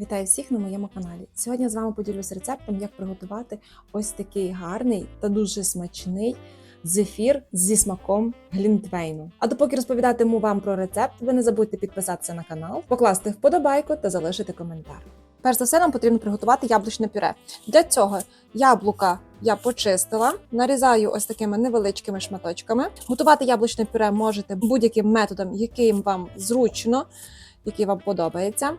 Вітаю всіх на моєму каналі. Сьогодні я з вами поділюсь рецептом, як приготувати ось такий гарний та дуже смачний зефір зі смаком глінтвейну. А допоки розповідатиму вам про рецепт, ви не забудьте підписатися на канал, покласти вподобайку та залишити коментар. Перш за все, нам потрібно приготувати яблучне пюре. Для цього яблука я почистила, нарізаю ось такими невеличкими шматочками. Готувати яблучне пюре можете будь-яким методом, яким вам зручно, який вам подобається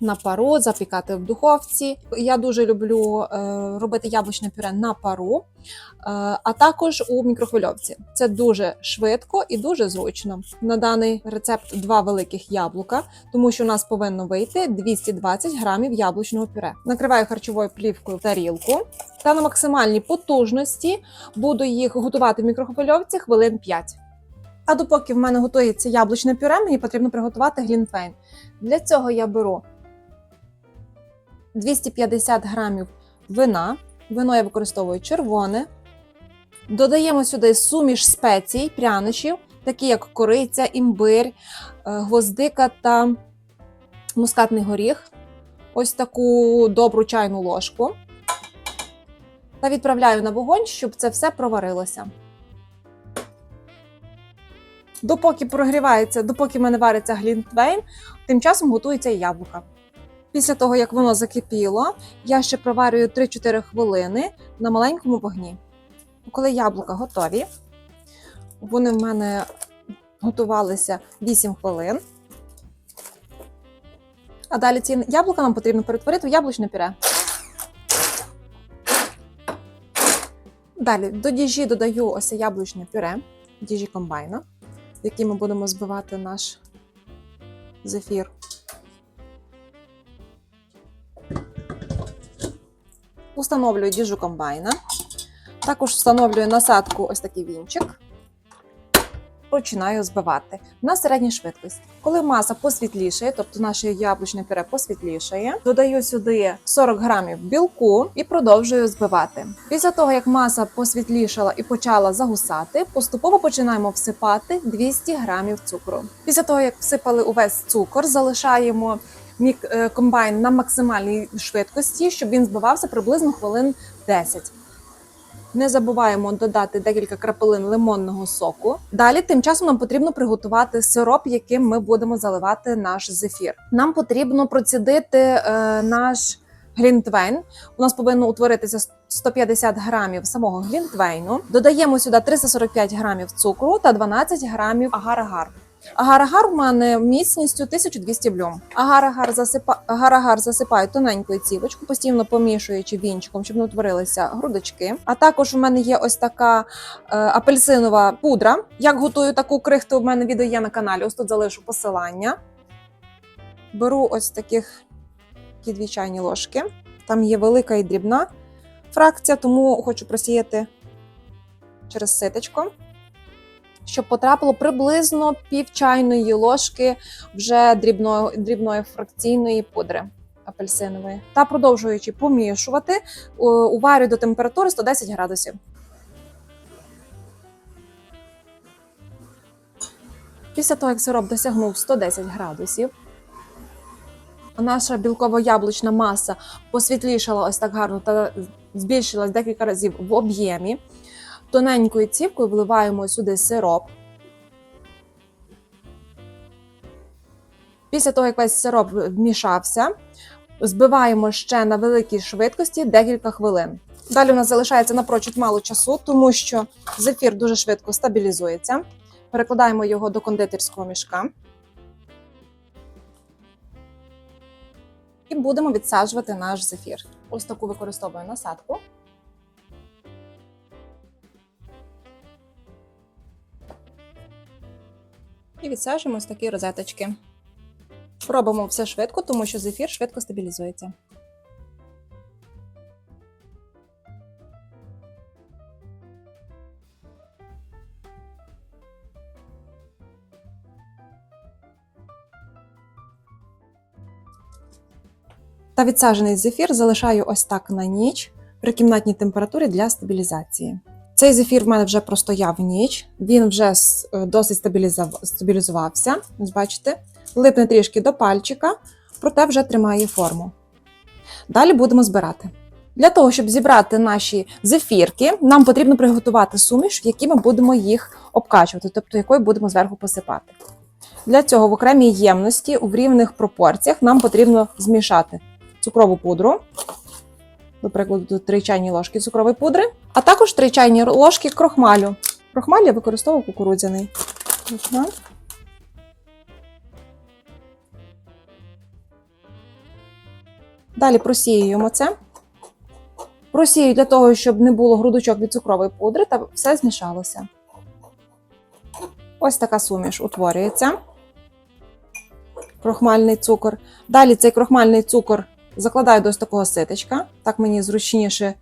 на пару, запікати в духовці. Я дуже люблю е, робити яблучне пюре на пару, е, а також у мікрохвильовці. Це дуже швидко і дуже зручно. На даний рецепт два великих яблука, тому що у нас повинно вийти 220 грамів яблучного пюре. Накриваю харчовою плівкою тарілку та на максимальній потужності буду їх готувати в мікрохвильовці хвилин 5. А допоки в мене готується яблучне пюре, мені потрібно приготувати глінтвейн. Для цього я беру 250 грамів вина. Вино я використовую червоне. Додаємо сюди суміш спецій, прянощів, такі як кориця, імбир, е, гвоздика та мускатний горіх. Ось таку добру чайну ложку. Та відправляю на вогонь, щоб це все проварилося. Допоки прогрівається, допоки в мене вариться глінтвейн, тим часом готується і яблука. Після того, як воно закипіло, я ще проварюю 3-4 хвилини на маленькому вогні. Коли яблука готові, вони в мене готувалися 8 хвилин. А далі ці яблука нам потрібно перетворити в яблучне пюре. Далі до діжі додаю ось яблучне пюре, діжі комбайна, в якій ми будемо збивати наш зефір. Установлюю діжу комбайна. Також встановлюю насадку ось такий вінчик. Починаю збивати на середній швидкості. Коли маса посвітлішає, тобто наше яблучне пюре посвітлішає, додаю сюди 40 грамів білку і продовжую збивати. Pісля того, як маса посвітлішала і почала загусати, поступово починаємо всипати 200 грамів цукру. Після того, як всипали увесь цукор, залишаємо комбайн на максимальній швидкості, щоб він збивався приблизно хвилин 10. Не забуваємо додати декілька крапелин лимонного соку. Далі, тим часом, нам потрібно приготувати сироп, яким ми будемо заливати наш зефір. Нам потрібно процідити е, наш глінтвейн. У нас повинно утворитися 150 грамів самого глінтвейну. Додаємо сюди 345 грамів цукру та 12 грамів агар-агар. Агар-агар у мене міцністю 1200 блюм. Агар-агар засипа... агар-агар засипаю тоненькою цівочку, постійно помішуючи вінчиком, щоб не утворилися грудочки. А також у мене є ось така е, апельсинова пудра. Як готую таку крихту, у мене відео є на каналі. Ось тут залишу посилання. Беру ось таких такі дві чайні ложки. Там є велика і дрібна фракція, тому хочу просіяти через ситечко щоб потрапило приблизно пів чайної ложки вже дрібної, дрібної фракційної пудри апельсинової. Та продовжуючи помішувати, у- уварюю до температури 110 градусів. Після того, як сироп досягнув 110 градусів, наша білково-яблучна маса посвітлішала ось так гарно та збільшилась декілька разів в об'ємі. Тоненькою цівкою вливаємо сюди сироп. Після того, як весь сироп вмішався, збиваємо ще на великій швидкості декілька хвилин. Далі у нас залишається напрочуд мало часу, тому що зефір дуже швидко стабілізується. Перекладаємо його до кондитерського мішка. І будемо відсаджувати наш зефір. Ось таку використовую насадку. І відсаджуємо ось такі розеточки. Робимо все швидко, тому що зефір швидко стабілізується. Та відсаджений зефір залишаю ось так на ніч при кімнатній температурі для стабілізації. Цей зефір в мене вже простояв ніч, він вже е, досить стабілізувався. Бачите, липне трішки до пальчика, проте вже тримає форму. Далі будемо збирати. Для того, щоб зібрати наші зефірки, нам потрібно приготувати суміш, в якій ми будемо їх обкачувати, тобто якою будемо зверху посипати. Для цього в окремій ємності у рівних пропорціях нам потрібно змішати цукрову пудру, до прикладу, 3 чайні ложки цукрової пудри, а також 3 чайні ложки крохмалю. Крохмаль я використовую кукурудзяний. Далі просіюємо це. Просію для того, щоб не було грудочок від цукрової пудри та все змішалося. Ось така суміш утворюється. Крохмальний цукор. Далі цей крохмальний цукор закладаю до ось такого ситечка. Так мені зручніше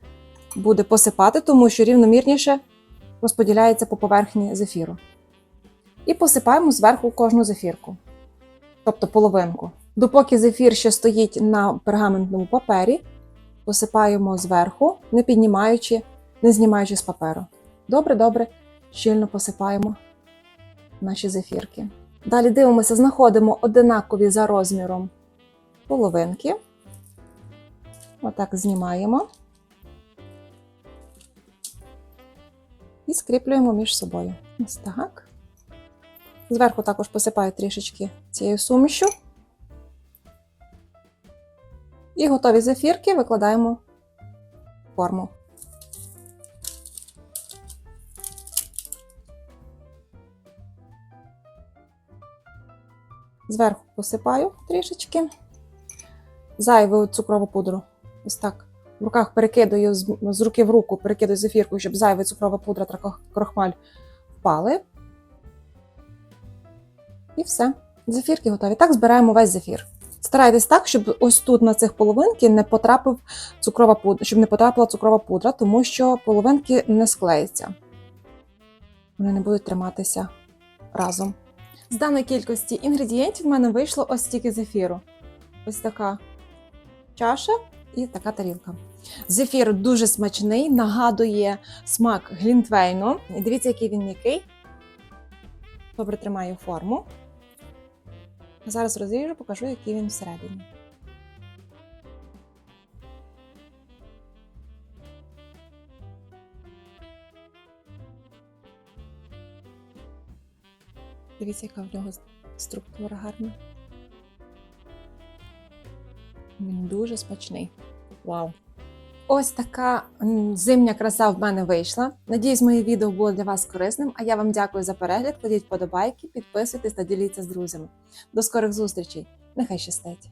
буде посипати, тому що рівномірніше розподіляється по поверхні зефіру. І посипаємо зверху кожну зефірку, тобто половинку. Допоки зефір ще стоїть на пергаментному папері, посипаємо зверху, не піднімаючи, не знімаючи з паперу. Добре, добре, щільно посипаємо наші зефірки. Далі дивимося, знаходимо одинакові за розміром половинки. Отак знімаємо і скріплюємо між собою. Ось так. Зверху також посипаю трішечки цією сумішю. І готові зефірки викладаємо в форму. Зверху посипаю трішечки. Зайву цукрову пудру. Ось так. В руках перекидаю з, руки в руку, перекидаю зефірку, щоб зайва цукрова пудра та крохмаль впали. І все. Зефірки готові. Так збираємо весь зефір. Старайтесь так, щоб ось тут на цих половинки не потрапив цукрова пудра, щоб не потрапила цукрова пудра, тому що половинки не склеються. Вони не будуть триматися разом. З даної кількості інгредієнтів в мене вийшло ось стільки зефіру. Ось така чаша і така тарілка. Зефір дуже смачний, нагадує смак глінтвейну. І дивіться, який він м'який. Добре тримаю форму. Зараз розріжу, покажу, який він всередині. Дивіться, яка в нього структура гарна. Він дуже смачний. Вау! Ось така зимня краса в мене вийшла. Надіюсь, моє відео було для вас корисним. А я вам дякую за перегляд. Кладіть вподобайки, підписуйтесь та діліться з друзями. До скорих зустрічей! Нехай щастить!